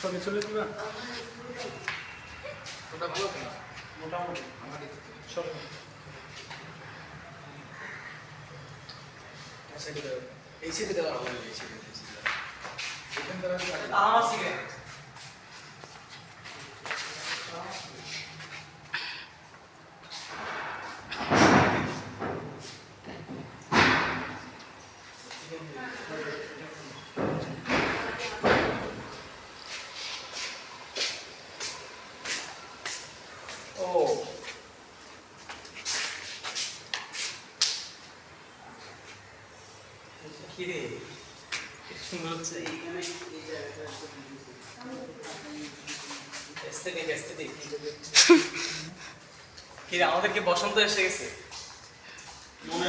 সবে চলে দিবা ওটা ভালো? মোটামুটি সাইডে দাও। এই সাইডে দেওয়া লাগে, এই আমার সিগারেট ও কিরে সুন্দর হচ্ছে এস্থেটিক এস্থেটিক কিরে আমাদের কি বসন্ত এসে গেছে মনে।